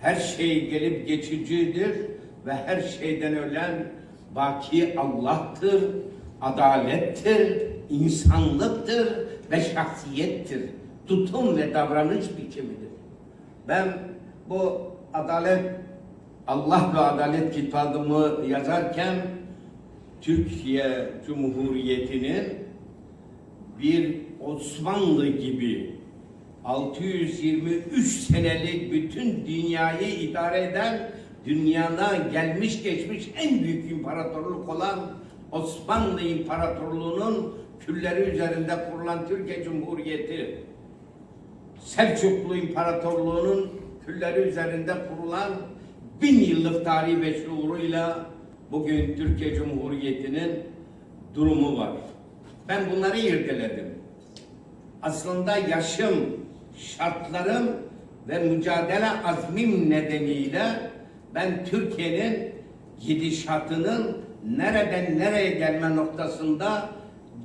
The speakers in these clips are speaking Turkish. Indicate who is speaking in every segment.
Speaker 1: Her şey gelip geçicidir ve her şeyden ölen baki Allah'tır, adalettir, insanlıktır ve şahsiyettir. Tutum ve davranış biçimidir. Ben bu adalet, Allah ve Adalet kitabımı yazarken Türkiye Cumhuriyeti'nin bir Osmanlı gibi 623 senelik bütün dünyayı idare eden dünyana gelmiş geçmiş en büyük imparatorluk olan Osmanlı İmparatorluğu'nun külleri üzerinde kurulan Türkiye Cumhuriyeti Selçuklu İmparatorluğu'nun külleri üzerinde kurulan bin yıllık tarihi ve şuuruyla bugün Türkiye Cumhuriyeti'nin durumu var. Ben bunları irdeledim. Aslında yaşım, şartlarım ve mücadele azmim nedeniyle ben Türkiye'nin gidişatının nereden nereye gelme noktasında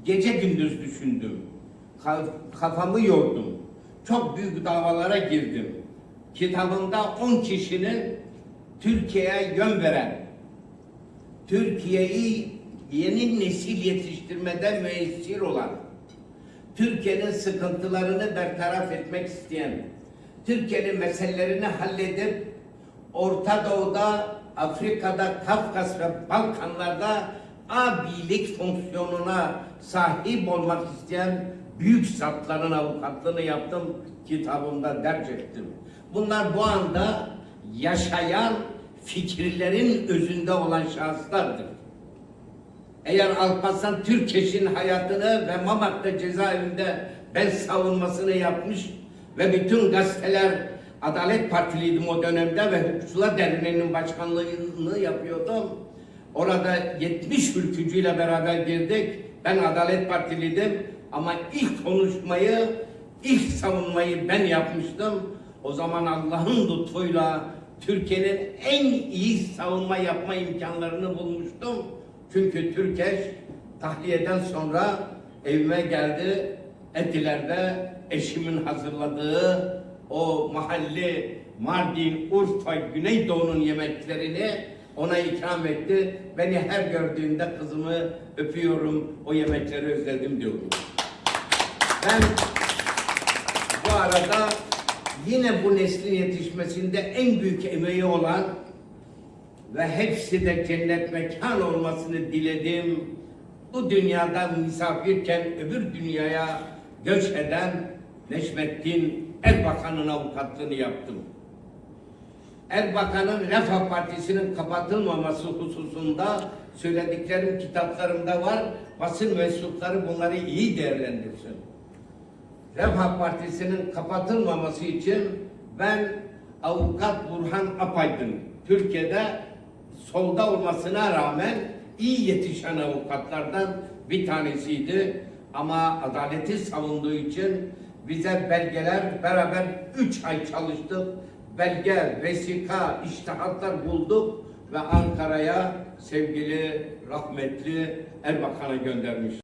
Speaker 1: gece gündüz düşündüm. Ka- Kafamı yordum. Çok büyük davalara girdim. Kitabımda 10 kişinin Türkiye'ye yön veren, Türkiye'yi yeni nesil yetiştirmede müessir olan, Türkiye'nin sıkıntılarını bertaraf etmek isteyen, Türkiye'nin meselelerini halledip Orta Doğu'da, Afrika'da, Kafkas ve Balkanlar'da abilik fonksiyonuna sahip olmak isteyen büyük zatların avukatlığını yaptım, kitabımda derc ettim. Bunlar bu anda yaşayan fikirlerin özünde olan şahıslardır. Eğer Alparslan Türkeş'in hayatını ve Mamak'ta cezaevinde ben savunmasını yapmış ve bütün gazeteler Adalet Partiliydim o dönemde ve Hukukçular Derneği'nin başkanlığını yapıyordum. Orada 70 ülkücüyle beraber girdik. Ben Adalet Partiliydim ama ilk konuşmayı, ilk savunmayı ben yapmıştım. O zaman Allah'ın lütfuyla Türkiye'nin en iyi savunma yapma imkanlarını bulmuştum. Çünkü Türkeş tahliyeden sonra evime geldi. Etiler'de eşimin hazırladığı o mahalli Mardin, Urfa, Güneydoğu'nun yemeklerini ona ikram etti. Beni her gördüğünde kızımı öpüyorum, o yemekleri özledim diyorum. Ben bu arada yine bu neslin yetişmesinde en büyük emeği olan ve hepsi de cennet mekan olmasını diledim. Bu dünyada misafirken öbür dünyaya göç eden Neşmettin Erbakan'ın avukatlığını yaptım. Erbakan'ın Refah Partisi'nin kapatılmaması hususunda söylediklerim kitaplarımda var. Basın mensupları bunları iyi değerlendirsin. Refah Partisi'nin kapatılmaması için ben avukat Burhan Apaydın Türkiye'de solda olmasına rağmen iyi yetişen avukatlardan bir tanesiydi. Ama adaleti savunduğu için bize belgeler beraber üç ay çalıştık. Belge, vesika, iştihatlar bulduk ve Ankara'ya sevgili rahmetli Erbakan'a göndermiş.